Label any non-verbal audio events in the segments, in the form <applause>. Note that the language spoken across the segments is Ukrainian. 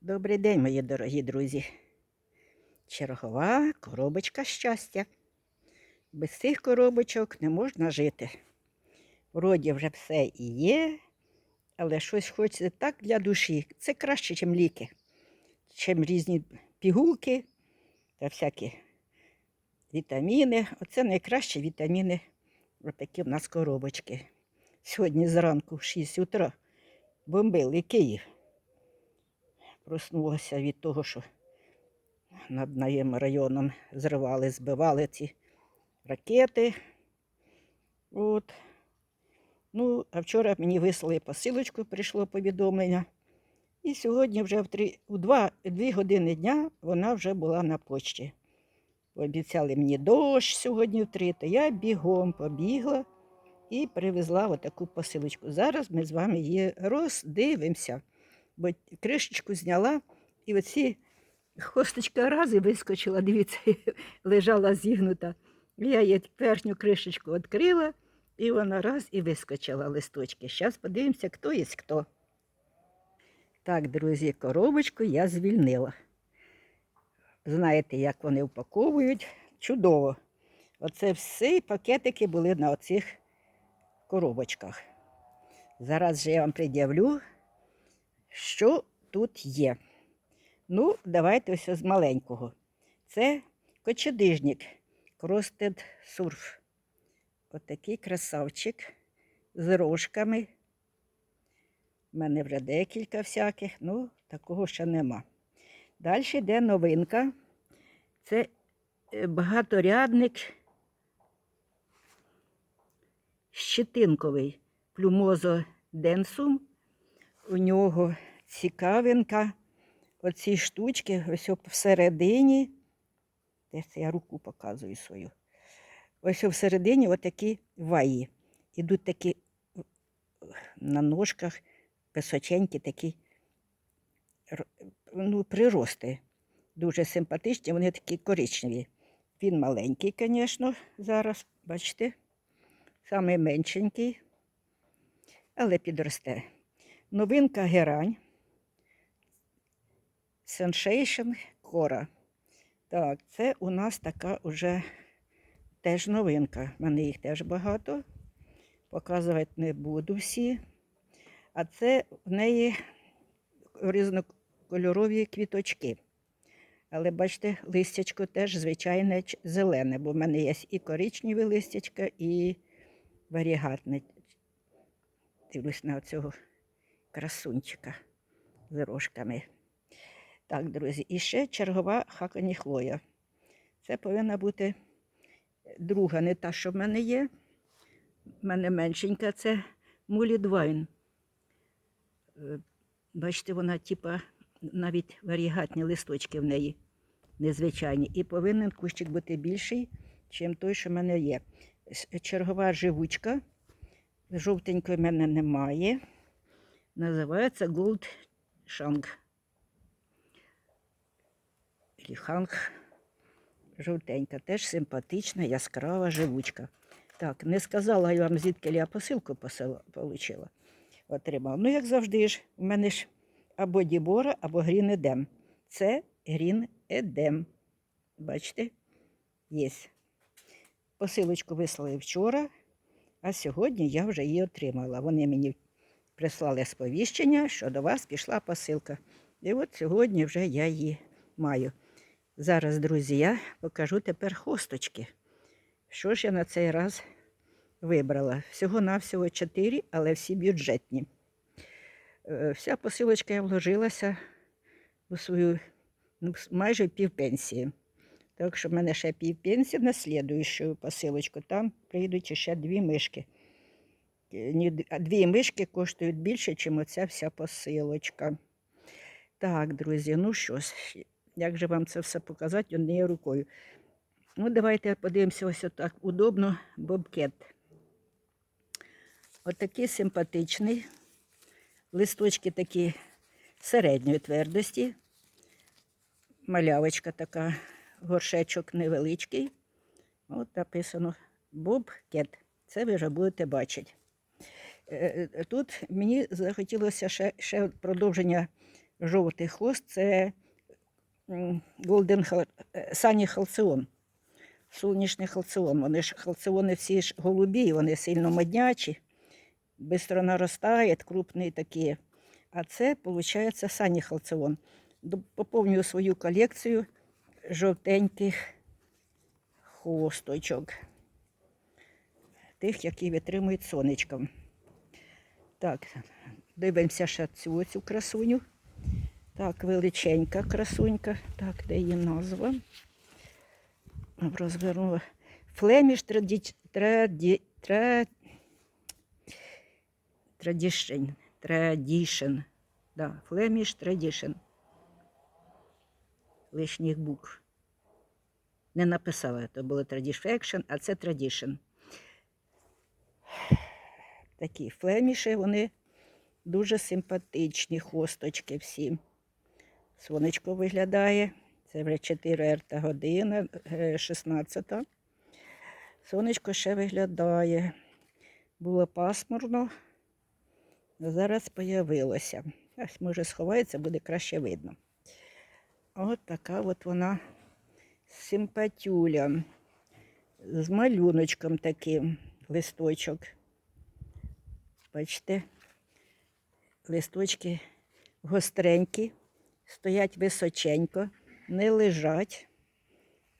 Добрий день, мої дорогі друзі. Чергова коробочка щастя. Без цих коробочок не можна жити. Вроді вже все і є, але щось хочеться так для душі. Це краще, ніж ліки, чим різні пігулки та всякі вітаміни. Оце найкращі вітаміни. Отакі в нас коробочки. Сьогодні зранку в 6 утра бомбили Київ проснулася від того, що над моїм районом зривали, збивали ці ракети. От. Ну, а вчора мені вислали посилочку, прийшло повідомлення. І сьогодні вже в 3, у 2, 2 години дня вона вже була на почті. Обіцяли мені дощ сьогодні в 3, то я бігом побігла і привезла отаку посилочку. Зараз ми з вами її роздивимося бо кришечку зняла, і оці хосточка раз і вискочила, дивіться, <laughs> лежала зігнута. Я її верхню кришечку відкрила, і вона раз і вискочила листочки. Зараз подивимося, хто є хто. Так, друзі, коробочку я звільнила. Знаєте, як вони упаковують? Чудово. Оце всі пакетики були на оцих коробочках. Зараз же я вам пред'явлю що тут є? Ну, давайте ось з маленького. Це кочедижник Кростед Сурф. Отакий красавчик з рожками. У мене вже декілька всяких, ну, такого ще нема. Далі йде новинка. Це е, багаторядник щетинковий плюмозо денсум у нього цікавинка. Оці штучки, ось всередині. Де це я руку показую свою. Ось всередині отакі ваї. Ідуть такі на ножках височенькі такі ну, прирости. Дуже симпатичні, вони такі коричневі. Він маленький, звісно, зараз, бачите, самий меншенький, але підросте. Новинка герань. Sensation Кора. Так, це у нас така уже теж новинка. У мене їх теж багато. Показувати не буду всі. А це в неї різнокольорові квіточки. Але бачите, листячко теж звичайне зелене, бо в мене є і коричневе листячка, і варігатне. Дивлюсь на цього красунчика з рожками. Так, друзі, і ще чергова хаканіхлоя. Це повинна бути друга, не та, що в мене є. В мене меншенька це мулідвайн. Е, бачите, вона, типа, навіть варігатні листочки в неї незвичайні. І повинен кущик бути більший, ніж той, що в мене є. Чергова живучка. Жовтенької в мене немає. Називається Gold Shang. Ліханг жовтенька, теж симпатична, яскрава живучка. Так, не сказала я вам, звідки я посилку отримала. Отримала. Ну, як завжди ж, у мене ж або Дібора, або Грін Едем. Це Грін Едем. Бачите? Є. Посилочку вислали вчора, а сьогодні я вже її отримала. Вони мені прислали сповіщення, що до вас пішла посилка. І от сьогодні вже я її маю. Зараз, друзі, я покажу тепер хосточки. Що ж я на цей раз вибрала? Всього-навсього 4, але всі бюджетні. Е, вся посилочка я вложилася у свою ну, майже півпенсії. Так що в мене ще півпенсії на слідуючу посилочку. Там прийдуть ще дві мишки. Дві мишки коштують більше, ніж оця вся посилочка. Так, друзі, ну що ж, як же вам це все показати однією рукою? Ну, давайте подивимося ось так удобно бобкет. Отакий симпатичний. Листочки такі середньої твердості. Малявочка така, горшечок невеличкий. От написано бобкет. Це ви вже будете бачити. Е, е, тут мені захотілося ще ще продовження жовтий хвост це Golden е, Sunny Халціон. Сонячний халціон. Вони ж халціони всі ж голубі, вони сильно моднячі, швидко наростають, крупні такі. А це, виходить, Сані халціон. Поповнюю свою колекцію жовтеньких хвосточок. Тих, які витримують сонечком. Так, дивимося ще цю, цю красуню. Так, величенька красунька. Так, де її назва? Розвернула. Флеміш траді... Траді... Тра... Традішн. Традішн. Да, Флеміш Традішн. Лишніх букв. Не написала, то було Tradition, а це Tradition. Такі флеміші, вони дуже симпатичні, хвосточки всі. Сонечко виглядає. Це вже 4 година, е, 16. Сонечко ще виглядає. Було пасмурно, а зараз появилося. Ось може сховається, буде краще видно. От така от вона симпатюля. З малюночком таким листочок. Бачите, листочки гостренькі, стоять височенько, не лежать,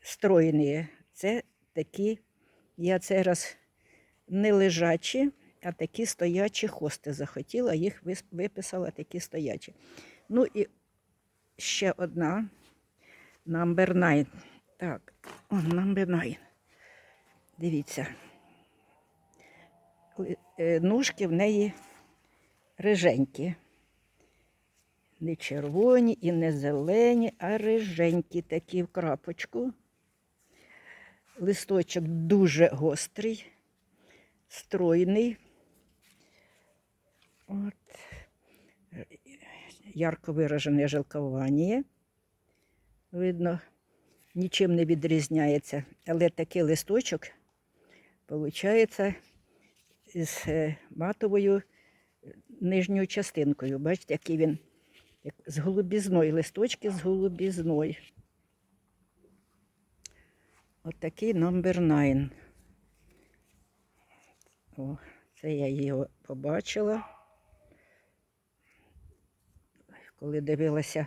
стройні. Це такі, я цей раз не лежачі, а такі стоячі хости захотіла, їх виписала такі стоячі. Ну і ще одна. Number 9. Так, number 9. Дивіться. Е, Ножки в неї риженькі. Не червоні і не зелені, а риженькі такі в крапочку. Листочок дуже гострий, стройний. От. Ярко виражене жилкування. Видно, нічим не відрізняється. Але такий листочок виходить з е, матовою е, нижньою частинкою. Бачите, який він з голубізною, листочки з голубізною. От номер 9. О, це я його побачила. Коли дивилася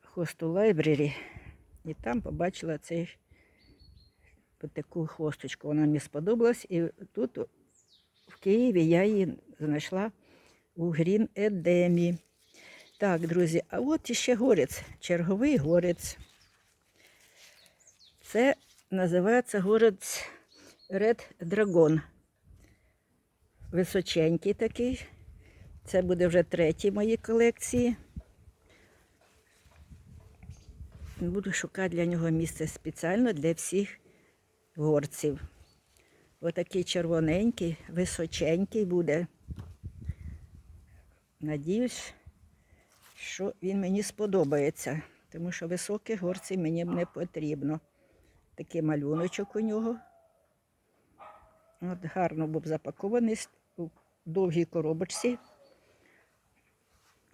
хосту лайбрері, і там побачила цей таку хосточку. Вона мені сподобалась. І тут Києві я її знайшла у Грін Едемі. Так, друзі, а от іще горець, черговий горець. Це називається горець Red Dragon. Височенький такий. Це буде вже третій в моїй колекції. Буду шукати для нього місце спеціально для всіх горців. Отакий червоненький, височенький буде. Надіюсь, що він мені сподобається, тому що високих горців мені не потрібно. Такий малюночок у нього. От гарно був запакований у довгій коробочці.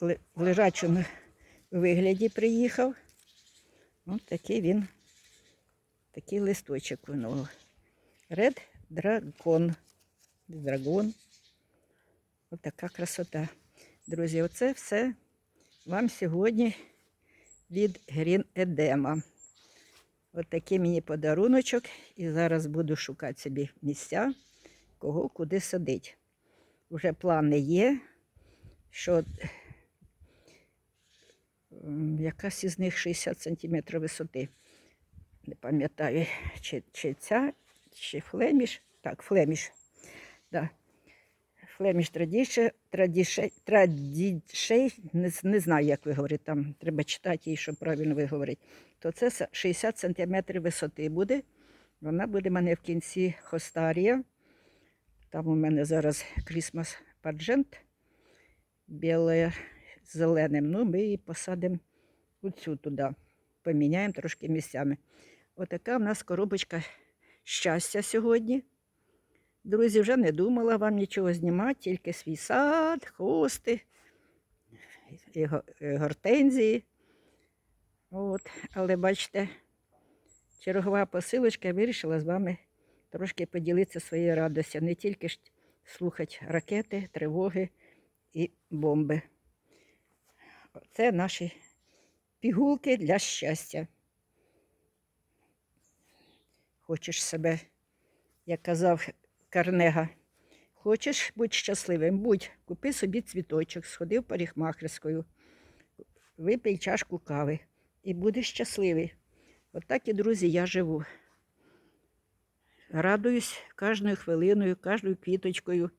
В лежачому вигляді приїхав. Ось такий він, такий листочок у нього. Red Dragon. Драгон. Ось така красота. Друзі, оце все вам сьогодні від Green Едема. Ось такий мені подаруночок. І зараз буду шукати собі місця, кого куди садить. Уже плани є, що якась із них 60 см висоти. Не пам'ятаю, чи, чи ця, чи флеміш. Так, флеміш. Да. Флеміш традіше, традіше, традішей, не, не знаю, як ви говорите, там треба читати її, щоб правильно виговорити. То це 60 см висоти буде. Вона буде в мене в кінці хостарія. Там у мене зараз Christmas Pageant біле зеленим. Ну, ми її посадимо оцю туди. Поміняємо трошки місцями. Отака в нас коробочка щастя сьогодні. Друзі, вже не думала вам нічого знімати, тільки свій сад, хости, гортензії. От, але бачите, чергова посилочка вирішила з вами трошки поділитися своєю радістю, не тільки ж слухати ракети, тривоги і бомби. Це наші пігулки для щастя. Хочеш себе, як казав Карнега, хочеш бути щасливим, будь, купи собі цвіточок, сходи в парикмахерською, випий чашку кави і будеш щасливий. От так і, друзі, я живу. Радуюсь кожною хвилиною, кожною квіточкою.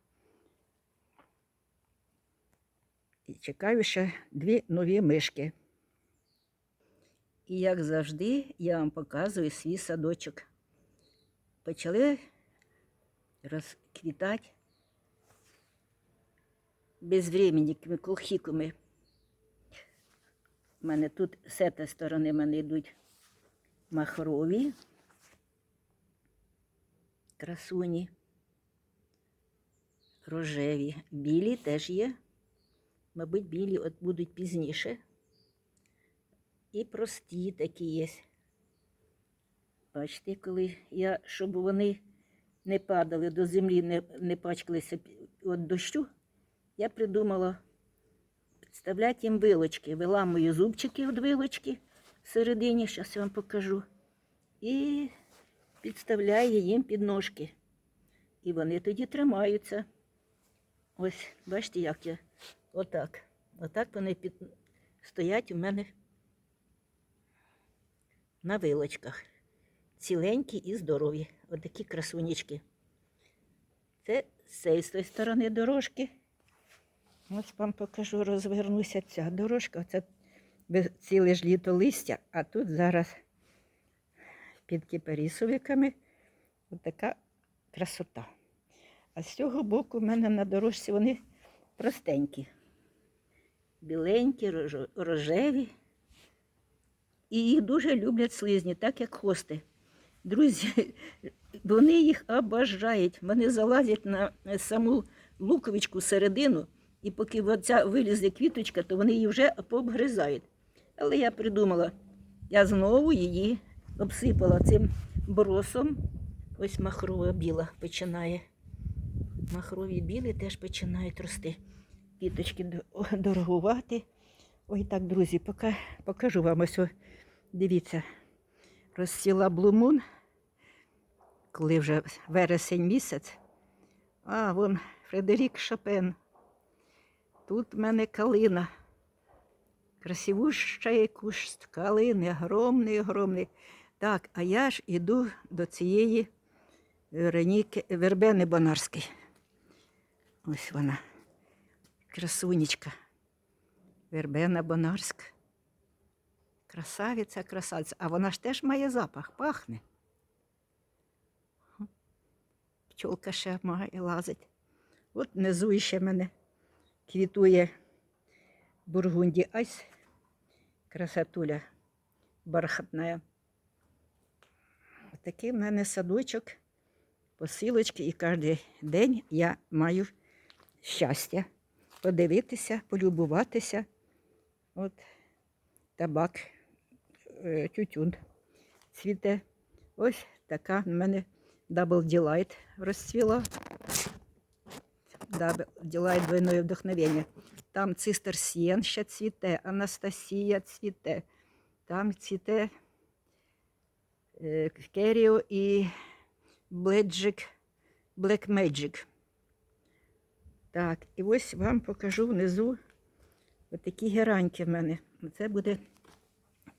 І чекаю ще дві нові мишки. І як завжди, я вам показую свій садочок. Почали розквітати безвременними колхіками. У мене тут з цієї сторони в мене йдуть махрові, красуні, рожеві, білі теж є. Мабуть, білі от будуть пізніше. І прості такі є. Бачите, коли я, щоб вони не падали до землі, не, не пачкалися від дощу, я придумала підставляти їм вилочки. Виламую зубчики від вилочки всередині, зараз я вам покажу. І підставляю їм під ножки. І вони тоді тримаються. Ось, бачите, як я. Отак. Отак вони під... стоять у мене на вилочках. Ціленькі і здорові. Отакі красунечки. Це з тої сторони дорожки. Ось вам покажу, розвернуся ця дорожка. Це ціле ж літо листя, а тут зараз під кіпарісовиками отака красота. А з цього боку в мене на дорожці вони простенькі. Біленькі, рожеві. І їх дуже люблять слизні, так як хости. Друзі, вони їх обожають. Вони залазять на саму луковичку середину, і поки оця вилізе квіточка, то вони її вже пообгризають. Але я придумала, я знову її обсипала цим бросом. Ось махрова біла починає. Махрові білі теж починають рости. Квіточки дорогувати. Ой, так, друзі, пока, покажу вам ось. Дивіться, розсіла блумун, коли вже вересень місяць. А, вон Фредерік Шопен. Тут в мене калина. Красивуща кущ калини, огромний, огромний. Так, а я ж іду до цієї Вероніки, Вербени Бонарської. Ось вона. Красунечка. Вербена Бонарська. Красавиця, красавиця. А вона ж теж має запах, пахне. Пчолка ще має лазить. От внизу ще мене квітує бургунді айс. Красотуля бархатна. Такий в мене садочок, посилочки, і кожен день я маю щастя подивитися, полюбуватися. От табак, е, тютюн цвіте. Ось така в мене Double Delight розцвіла. Double Delight двойне вдохновення. Там цистер Сієн ще цвіте, Анастасія цвіте. Там цвіте е, Керіо і Black Magic. Так, і ось вам покажу внизу отакі гераньки в мене. Це буде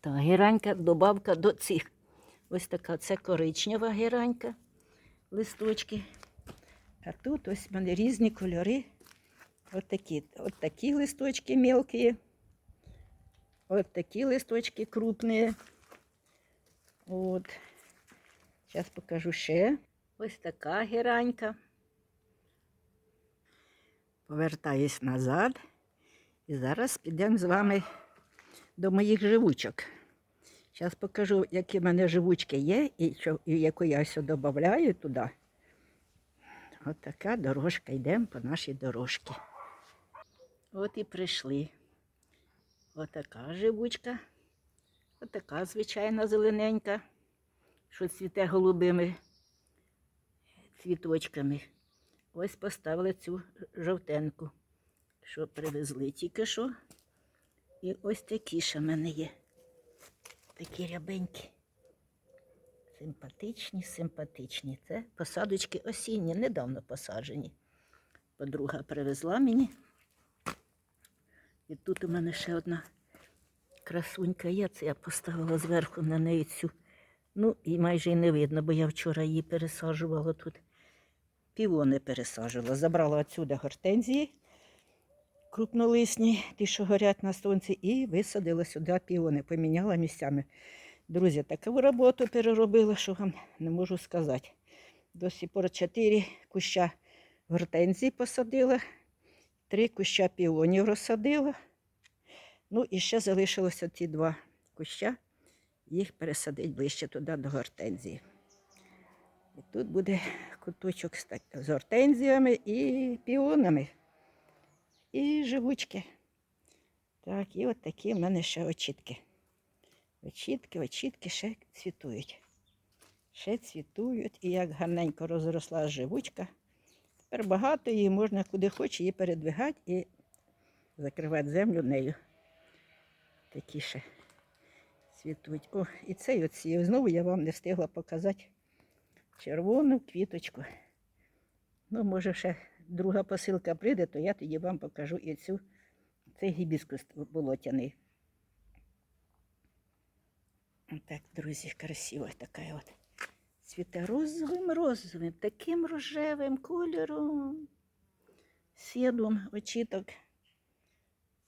та геранька, добавка до цих. Ось така це коричнева геранька, листочки. А тут ось в мене різні кольори. От такі, от такі листочки мелкі. От такі листочки крупні. От. Зараз покажу ще. Ось така геранька. Повертаюсь назад. І зараз підемо з вами до моїх живучок. Зараз покажу, які в мене живучки є і, яку я ось додаю туди. От така дорожка. Йдемо по нашій дорожці. От і прийшли. Отака живучка. Отака звичайна зелененька, що цвіте голубими цвіточками. Ось поставили цю жовтенку, що привезли тільки що. І ось такі ще в мене є. Такі рябенькі. Симпатичні, симпатичні. Це посадочки осінні, недавно посаджені. Подруга привезла мені. І тут у мене ще одна красунька є. Це я поставила зверху на неї цю. Ну, і майже й не видно, бо я вчора її пересаджувала тут. Півони пересаджувала. Забрала отсюди гортензії крупнолисні, ті, що горять на сонці, і висадила сюди піони, поміняла місцями. Друзі, таку роботу переробила, що вам не можу сказати. До сих пор чотири куща гортензії посадила, три куща піонів розсадила. Ну і ще залишилося ці два куща. Їх пересадить ближче туди до гортензії. І тут буде куточок з гортензіями і піонами. І живучки. Так, і от такі в мене ще очітки. Очітки, очітки ще цвітують. Ще цвітують. І як гарненько розросла живучка. Тепер багато її можна куди хоче її передвигати і закривати землю нею. Такі ще цвітуть. О, і цей оці. Знову я вам не встигла показати червону квіточку. Ну, може, ще друга посилка прийде, то я тоді вам покажу і цю цей гібіскус болотяний. Так, друзі, красиво така от. Цвіте розовим розовим, таким рожевим кольором. Сідом очіток.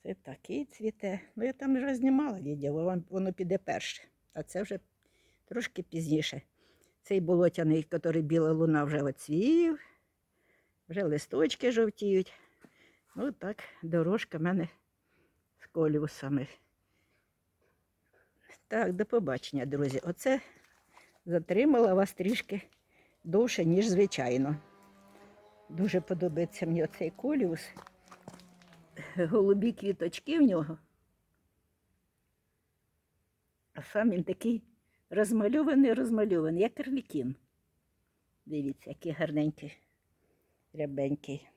Це такий цвіте. Ну, я там вже знімала відео, воно піде перше. А це вже трошки пізніше. Цей болотяний, який біла луна вже оцвів, вже листочки жовтіють. Ну так, дорожка в мене з коліусами. Так, до побачення, друзі. Оце затримала вас трішки довше, ніж звичайно. Дуже подобається мені оцей коліус. Голубі квіточки в нього. А сам він такий розмальований, розмальований, як карлікін. Дивіться, який гарненький, рябенький.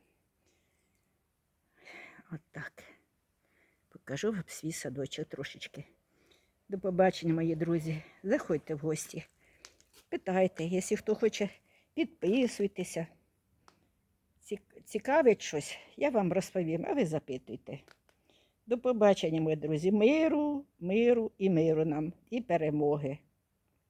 От так. Покажу вам свій садочок трошечки. До побачення, мої друзі. Заходьте в гості. Питайте, якщо хто хоче, підписуйтеся. Цікавить щось, я вам розповім, а ви запитуйте. До побачення, мої друзі. Миру, миру і миру нам, і перемоги.